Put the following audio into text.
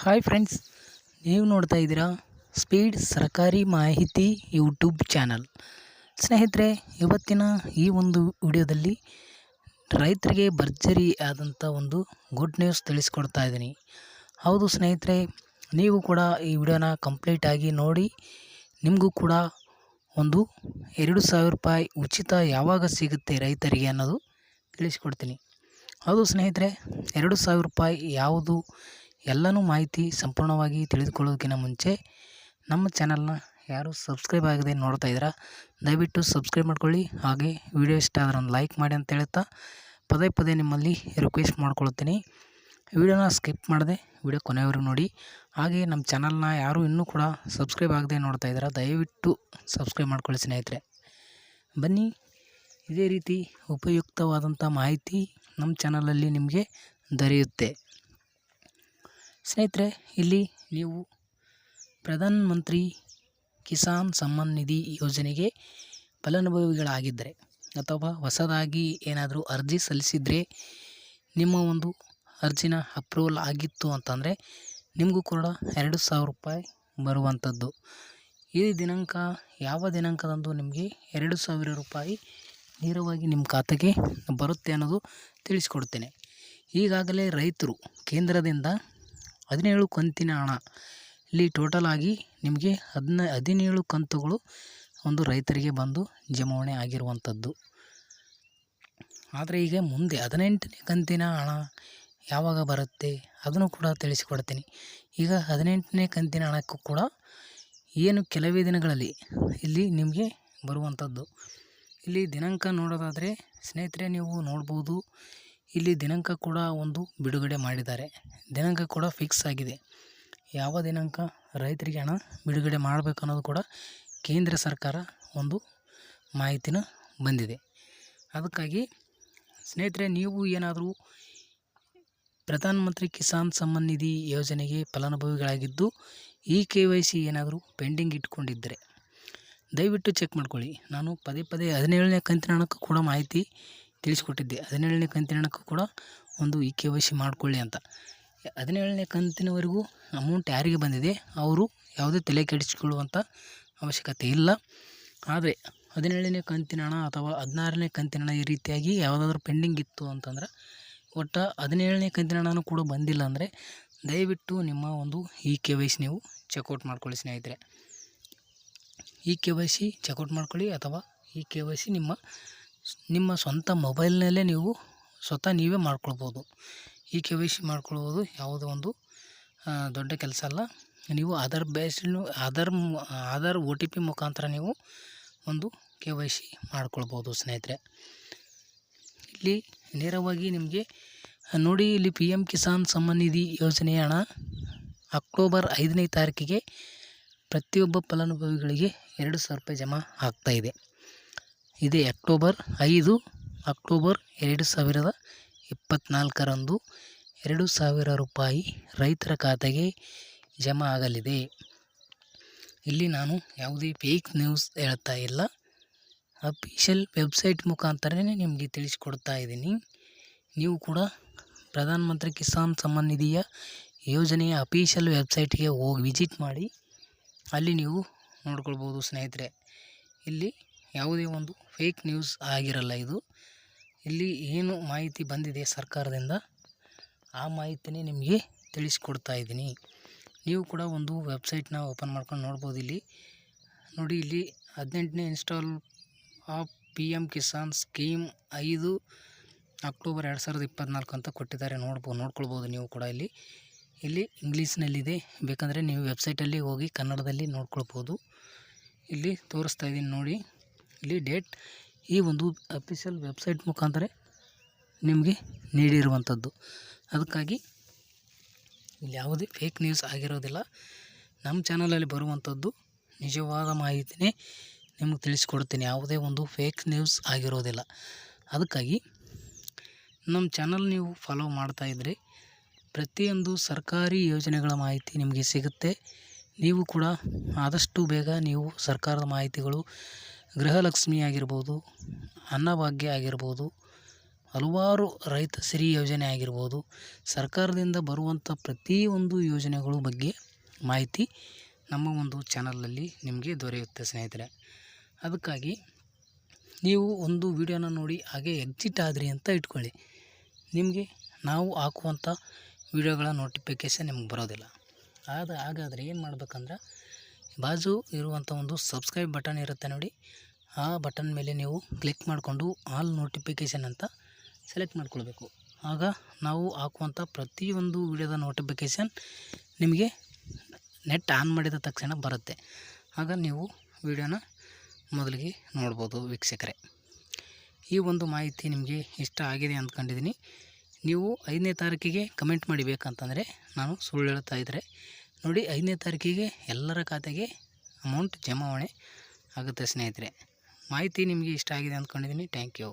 Hi friends ನೀವು ನೋಡ್ತಾ ಇದ್ದೀರಾ ಸ್ಪೀಡ್ ಸರ್ಕಾರಿ ಮಾಹಿತಿ ಯೂಟ್ಯೂಬ್ ಚಾನಲ್ ಸ್ನೇಹಿತರೆ, ಇವತ್ತಿನ ಈ ಒಂದು ವಿಡಿಯೋದಲ್ಲಿ ರೈತರಿಗೆ ಭರ್ಜರಿ ಆದಂಥ ಒಂದು ಗುಡ್ ನ್ಯೂಸ್ ತಿಳಿಸ್ಕೊಡ್ತಾ ಇದ್ದೀನಿ. ಹೌದು ಸ್ನೇಹಿತರೆ, ನೀವು ಕೂಡ ಈ ವಿಡಿಯೋನ ಕಂಪ್ಲೀಟಾಗಿ ನೋಡಿ, ನಿಮಗೂ ಕೂಡ ಒಂದು ಎರಡು ಸಾವಿರ ರೂಪಾಯಿ ಉಚಿತ ಯಾವಾಗ ಸಿಗುತ್ತೆ ರೈತರಿಗೆ ಅನ್ನೋದು ತಿಳಿಸ್ಕೊಡ್ತೀನಿ. ಹೌದು ಸ್ನೇಹಿತರೆ, ಎರಡು ಸಾವಿರ ರೂಪಾಯಿ ಯಾವುದು ಎಲ್ಲನೂ ಮಾಹಿತಿ ಸಂಪೂರ್ಣವಾಗಿ ತಿಳಿದುಕೊಳ್ಳೋದಕ್ಕಿಂತ ಮುಂಚೆ ನಮ್ಮ ಚಾನಲ್ನ ಯಾರು ಸಬ್ಸ್ಕ್ರೈಬ್ ಆಗದೆ ನೋಡ್ತಾ ಇದ್ದೀರಾ, ದಯವಿಟ್ಟು ಸಬ್ಸ್ಕ್ರೈಬ್ ಮಾಡ್ಕೊಳ್ಳಿ. ಹಾಗೆ ವಿಡಿಯೋ ಇಷ್ಟ ಆದರೆ ಒಂದು ಲೈಕ್ ಮಾಡಿ ಅಂತ ಹೇಳ್ತಾ ಪದೇ ಪದೇ ನಿಮ್ಮಲ್ಲಿ ರಿಕ್ವೆಸ್ಟ್ ಮಾಡ್ಕೊಳ್ತೀನಿ. ವಿಡಿಯೋನ ಸ್ಕಿಪ್ ಮಾಡದೆ ವಿಡಿಯೋ ಕೊನೆಯವರೆಗೂ ನೋಡಿ. ಹಾಗೆ ನಮ್ಮ ಚಾನಲ್ನ ಯಾರು ಇನ್ನೂ ಕೂಡ ಸಬ್ಸ್ಕ್ರೈಬ್ ಆಗದೆ ನೋಡ್ತಾ ಇದ್ದೀರಾ, ದಯವಿಟ್ಟು ಸಬ್ಸ್ಕ್ರೈಬ್ ಮಾಡ್ಕೊಳ್ಳಿ ಸ್ನೇಹಿತರೆ. ಬನ್ನಿ, ಇದೇ ರೀತಿ ಉಪಯುಕ್ತವಾದಂಥ ಮಾಹಿತಿ ನಮ್ಮ ಚಾನಲಲ್ಲಿ ನಿಮಗೆ ದೊರೆಯುತ್ತೆ. ಸ್ನೇಹಿತರೆ, ಇಲ್ಲಿ ನೀವು ಪ್ರಧಾನ ಮಂತ್ರಿ ಕಿಸಾನ್ ಸಮ್ಮಾನ್ ನಿಧಿ ಯೋಜನೆಗೆ ಫಲಾನುಭವಿಗಳಾಗಿದ್ದರೆ ಅಥವಾ ಹೊಸದಾಗಿ ಏನಾದರೂ ಅರ್ಜಿ ಸಲ್ಲಿಸಿದರೆ ನಿಮ್ಮ ಒಂದು ಅರ್ಜಿನ ಅಪ್ರೂವಲ್ ಆಗಿತ್ತು ಅಂತಂದರೆ ನಿಮಗೂ ಕೂಡ ಎರಡು ಸಾವಿರ ರೂಪಾಯಿ ಬರುವಂಥದ್ದು. ಈ ದಿನಾಂಕ ಯಾವ ದಿನಾಂಕದಂದು ನಿಮಗೆ ಎರಡು ಸಾವಿರ ರೂಪಾಯಿ ನೇರವಾಗಿ ನಿಮ್ಮ ಖಾತೆಗೆ ಬರುತ್ತೆ ಅನ್ನೋದು ತಿಳಿಸ್ಕೊಡ್ತೇನೆ. ಈಗಾಗಲೇ ರೈತರು ಕೇಂದ್ರದಿಂದ ಹದಿನೇಳು ಕಂತಿನ ಹಣ. ಇಲ್ಲಿ ಟೋಟಲ್ ಆಗಿ ನಿಮಗೆ ಹದಿನ, ಹದಿನೇಳು ಕಂತುಗಳು ಒಂದು ರೈತರಿಗೆ ಬಂದು ಜಮಾವಣೆ ಆಗಿರುವಂಥದ್ದು ಆದರೆ ಈಗ ಮುಂದೆ ಹದಿನೆಂಟನೇ ಕಂತಿನ ಹಣ ಯಾವಾಗ ಬರುತ್ತೆ ಅದನ್ನು ಕೂಡ ತಿಳಿಸಿಕೊಡ್ತೀನಿ. ಈಗ ಹದಿನೆಂಟನೇ ಕಂತಿನ ಹಣಕ್ಕೂ ಕೂಡ ಏನು ಕೆಲವೇ ದಿನಗಳಲ್ಲಿ ಇಲ್ಲಿ ನಿಮಗೆ ಬರುವಂಥದ್ದು ಇಲ್ಲಿ ದಿನಾಂಕ ನೋಡೋದಾದರೆ ಸ್ನೇಹಿತರೆ ನೀವು ನೋಡ್ಬೋದು ಇಲ್ಲಿ ದಿನಾಂಕ ಕೂಡ ಒಂದು ಬಿಡುಗಡೆ ಮಾಡಿದ್ದಾರೆ. ದಿನಾಂಕ ಕೂಡ ಫಿಕ್ಸ್ ಆಗಿದೆ. ಯಾವ ದಿನಾಂಕ? ರೈತರಿಗೆ ಹಣ ಬಿಡುಗಡೆ ಮಾಡಬೇಕು ಅನ್ನೋದು ಕೂಡ ಕೇಂದ್ರ ಸರ್ಕಾರ ಒಂದು ಮಾಹಿತಿನ ಬಂದಿದೆ. ಅದಕ್ಕಾಗಿ ಸ್ನೇಹಿತರೆ, ನೀವು ಏನಾದರೂ ಪ್ರಧಾನ ಮಂತ್ರಿ ಕಿಸಾನ್ ಸಮ್ಮಾನ್ ನಿಧಿ ಯೋಜನೆಗೆ ಫಲಾನುಭವಿಗಳಾಗಿದ್ದು, ಈ ಕೆ ವೈ ಸಿ ಏನಾದರೂ ಪೆಂಡಿಂಗ್ ಇಟ್ಕೊಂಡಿದ್ದರೆ ದಯವಿಟ್ಟು ಚೆಕ್ ಮಾಡ್ಕೊಳ್ಳಿ. ನಾನು ಪದೇ ಪದೇ ಹದಿನೇಳನೇ ಕಂತಿನ ಹಣಕ್ಕೂ ಕೂಡ ಮಾಹಿತಿ ತಿಳಿಸ್ಕೊಟ್ಟಿದ್ದೆ. ಹದಿನೇಳನೇ ಕಂತಿನಕ್ಕೂ ಕೂಡ ಒಂದು ಇ ಕೆ ವೈ ಸಿ ಮಾಡಿಕೊಳ್ಳಿ ಅಂತ. ಹದಿನೇಳನೇ ಕಂತಿನವರೆಗೂ ಅಮೌಂಟ್ ಯಾರಿಗೆ ಬಂದಿದೆ? ಅವರು ಯಾವುದೇ ತಲೆ ಕೆಡಿಸಿಕೊಳ್ಳುವಂಥ ಅವಶ್ಯಕತೆ ಇಲ್ಲ. ಆದರೆ ಹದಿನೇಳನೇ ಕಂತಿನ ಹಣ ಅಥವಾ ಹದಿನಾರನೇ ಕಂತಿನ ಹಣ ಈ ರೀತಿಯಾಗಿ ಯಾವುದಾದ್ರೂ ಪೆಂಡಿಂಗ್ ಇತ್ತು ಅಂತಂದ್ರೆ ಒಟ್ಟು ಹದಿನೇಳನೇ ಕಂತಿನ ಹಣನೂ ಕೂಡ ಬಂದಿಲ್ಲ ಅಂದರೆ ದಯವಿಟ್ಟು ನಿಮ್ಮ ಒಂದು ಇ ಕೆ ವೈ ಸಿ ನೀವು ಚೆಕ್ಔಟ್ ಮಾಡ್ಕೊಳ್ಳಿ ಸ್ನೇಹಿತರೆ. E K Y C checkout ಮಾಡ್ಕೊಳ್ಳಿ ಅಥವಾ ಇ ಕೆ ವೈ ಸಿ ನಿಮ್ಮ ನಿಮ್ಮ ಸ್ವಂತ ಮೊಬೈಲ್ನಲ್ಲೇ ನೀವು ಸ್ವತಃ ನೀವೇ ಮಾಡ್ಕೊಳ್ಬೋದು. ಈ ಕೆ ವೈ ಸಿ ಮಾಡ್ಕೊಳ್ಬೋದು ಯಾವುದೋ ಒಂದು ದೊಡ್ಡ ಕೆಲಸ ಅಲ್ಲ. ನೀವು Aadhaar ಬೇಸ್ಡ್ನು Aadhaar Aadhaar O T P ಮುಖಾಂತರ ನೀವು ಒಂದು ಕೆ ವೈ ಸಿ ಮಾಡ್ಕೊಳ್ಬೋದು ಸ್ನೇಹಿತರೆ. ಇಲ್ಲಿ ನೇರವಾಗಿ ನಿಮಗೆ, ನೋಡಿ ಇಲ್ಲಿ ಪಿ ಎಂ ಕಿಸಾನ್ ಸಮ್ಮಾನ್ ನಿಧಿ ಯೋಜನೆಯ ಹಣ ಅಕ್ಟೋಬರ್ ಐದನೇ ತಾರೀಕಿಗೆ ಪ್ರತಿಯೊಬ್ಬ ಫಲಾನುಭವಿಗಳಿಗೆ ಎರಡು ಸಾವಿರ ರೂಪಾಯಿ ಜಮಾ ಆಗ್ತಾಯಿದೆ ಇದೇ ಅಕ್ಟೋಬರ್ ಐದು ಅಕ್ಟೋಬರ್ ಎರಡು ಸಾವಿರದ ಇಪ್ಪತ್ತ್ನಾಲ್ಕರಂದು ಎರಡು ಸಾವಿರ ರೂಪಾಯಿ ರೈತರ ಖಾತೆಗೆ ಜಮಾ ಆಗಲಿದೆ. ಇಲ್ಲಿ ನಾನು ಯಾವುದೇ ಫೇಕ್ ನ್ಯೂಸ್ ಹೇಳ್ತಾ ಇಲ್ಲ. ಅಫಿಷಿಯಲ್ ವೆಬ್ಸೈಟ್ ಮುಖಾಂತರನೇ ನಿಮಗೆ ತಿಳಿಸ್ಕೊಡ್ತಾ ಇದ್ದೀನಿ. ನೀವು ಕೂಡ ಪ್ರಧಾನ ಮಂತ್ರಿ ಕಿಸಾನ್ ಸಮ್ಮಾನ್ ನಿಧಿಯ ಯೋಜನೆಯ ಅಫಿಷಿಯಲ್ ವೆಬ್ಸೈಟ್ಗೆ ಹೋಗಿ ವಿಸಿಟ್ ಮಾಡಿ. ಅಲ್ಲಿ ನೀವು ನೋಡ್ಕೊಳ್ಬೋದು ಸ್ನೇಹಿತರೆ. ಇಲ್ಲಿ ಯಾವುದೇ ಒಂದು ಫೇಕ್ ನ್ಯೂಸ್ ಆಗಿರಲ್ಲ ಇದು. ಇಲ್ಲಿ ಏನು ಮಾಹಿತಿ ಬಂದಿದೆ ಸರ್ಕಾರದಿಂದ, ಆ ಮಾಹಿತಿನೇ ನಿಮಗೆ ತಿಳಿಸ್ಕೊಡ್ತಾ ಇದ್ದೀನಿ. ನೀವು ಕೂಡ ಒಂದು ವೆಬ್ಸೈಟ್ನ ಓಪನ್ ಮಾಡ್ಕೊಂಡು ನೋಡ್ಬೋದು ಇಲ್ಲಿ. ನೋಡಿ ಇಲ್ಲಿ ಹದಿನೆಂಟನೇ install of P M Kisan scheme ಐದು ಅಕ್ಟೋಬರ್ ಎರಡು ಸಾವಿರದ ಇಪ್ಪತ್ತ್ನಾಲ್ಕು ಅಂತ ಕೊಟ್ಟಿದ್ದಾರೆ. ನೋಡ್ಬೋ, ನೋಡ್ಕೊಳ್ಬೋದು ನೀವು ಕೂಡ ಇಲ್ಲಿ. ಇಲ್ಲಿ ಇಂಗ್ಲೀಷ್ನಲ್ಲಿದೆ. ಬೇಕಂದರೆ ನೀವು ವೆಬ್ಸೈಟಲ್ಲಿ ಹೋಗಿ ಕನ್ನಡದಲ್ಲಿ ನೋಡ್ಕೊಳ್ಬೋದು. ಇಲ್ಲಿ ತೋರಿಸ್ತಾ ಇದ್ದೀನಿ ನೋಡಿ. ಇಲ್ಲಿ ಡೇಟ್ ಈ ಒಂದು ಅಫಿಷಿಯಲ್ ವೆಬ್ಸೈಟ್ ಮುಖಾಂತರ ನಿಮಗೆ ನೀಡಿರುವಂಥದ್ದು. ಅದಕ್ಕಾಗಿ ಇಲ್ಲಿ ಯಾವುದೇ ಫೇಕ್ ನ್ಯೂಸ್ ಆಗಿರೋದಿಲ್ಲ. ನಮ್ಮ ಚಾನಲಲ್ಲಿ ಬರುವಂಥದ್ದು ನಿಜವಾದ ಮಾಹಿತಿನೇ ನಿಮಗೆ ತಿಳಿಸ್ಕೊಡ್ತೀನಿ. ಯಾವುದೇ ಒಂದು ಫೇಕ್ ನ್ಯೂಸ್ ಆಗಿರೋದಿಲ್ಲ. ಅದಕ್ಕಾಗಿ ನಮ್ಮ ಚಾನಲ್ ನೀವು ಫಾಲೋ ಮಾಡ್ತಾಯಿದ್ರೆ ಪ್ರತಿಯೊಂದು ಸರ್ಕಾರಿ ಯೋಜನೆಗಳ ಮಾಹಿತಿ ನಿಮಗೆ ಸಿಗುತ್ತೆ. ನೀವು ಕೂಡ ಆದಷ್ಟು ಬೇಗ ನೀವು ಸರ್ಕಾರದ ಮಾಹಿತಿಗಳು ಗೃಹಲಕ್ಷ್ಮಿ ಆಗಿರ್ಬೋದು ಅನ್ನಭಾಗ್ಯ ಆಗಿರ್ಬೋದು, ಹಲವಾರು ರೈತ ಸಿರಿ ಯೋಜನೆ ಆಗಿರ್ಬೋದು, ಸರ್ಕಾರದಿಂದ ಬರುವಂಥ ಪ್ರತಿಯೊಂದು ಯೋಜನೆಗಳ ಬಗ್ಗೆ ಮಾಹಿತಿ ನಮ್ಮ ಒಂದು ಚಾನಲಲ್ಲಿ ನಿಮಗೆ ದೊರೆಯುತ್ತೆ ಸ್ನೇಹಿತರೆ. ಅದಕ್ಕಾಗಿ ನೀವು ಒಂದು ವಿಡಿಯೋನ ನೋಡಿ ಹಾಗೆ ಎಕ್ಸಿಟ್ ಆದ್ರಿ ಅಂತ ಇಟ್ಕೊಳ್ಳಿ. ನಿಮಗೆ ನಾವು ಹಾಕುವಂಥ ವಿಡಿಯೋಗಳ ನೋಟಿಫಿಕೇಶನ್ ನಿಮ್ಗೆ ಬರೋದಿಲ್ಲ. ಆದ ಹಾಗಾದರೆ ಏನು ಮಾಡ್ಬೇಕಂದ್ರೆ ಬಾಜು ಇರುವಂಥ ಒಂದು ಸಬ್ಸ್ಕ್ರೈಬ್ ಬಟನ್ ಇರುತ್ತೆ ನೋಡಿ. ಆ ಬಟನ್ ಮೇಲೆ ನೀವು ಕ್ಲಿಕ್ ಮಾಡಿಕೊಂಡು ಆಲ್ ನೋಟಿಫಿಕೇಷನ್ ಅಂತ ಸೆಲೆಕ್ಟ್ ಮಾಡ್ಕೊಳ್ಬೇಕು. ಆಗ ನಾವು ಹಾಕುವಂಥ ಪ್ರತಿಯೊಂದು ವಿಡಿಯೋದ ನೋಟಿಫಿಕೇಷನ್ ನಿಮಗೆ ನೆಟ್ ಆನ್ ಮಾಡಿದ ತಕ್ಷಣ ಬರುತ್ತೆ. ಆಗ ನೀವು ವಿಡಿಯೋನ ಮೊದಲಿಗೆ ನೋಡ್ಬೋದು ವೀಕ್ಷಕರೇ. ಈ ಒಂದು ಮಾಹಿತಿ ನಿಮಗೆ ಇಷ್ಟ ಆಗಿದೆ ಅಂದ್ಕೊಂಡಿದ್ದೀನಿ. ನೀವು ಐದನೇ ತಾರೀಕಿಗೆ ಕಮೆಂಟ್ ಮಾಡಿ ಬೇಕಂತಂದರೆ ನಾನು ಸುಳ್ಳು ಹೇಳ್ತಾ ಇದ್ದರೆ ನೋಡಿ ಐದನೇ ತಾರೀಕಿಗೆ ಎಲ್ಲರ ಖಾತೆಗೆ ಅಮೌಂಟ್ ಜಮಾವಣೆ ಆಗುತ್ತೆ ಸ್ನೇಹಿತರೆ. ಮಾಹಿತಿ ನಿಮಗೆ ಇಷ್ಟ ಆಗಿದೆ ಅಂದ್ಕೊಂಡಿದ್ದೀನಿ. Thank you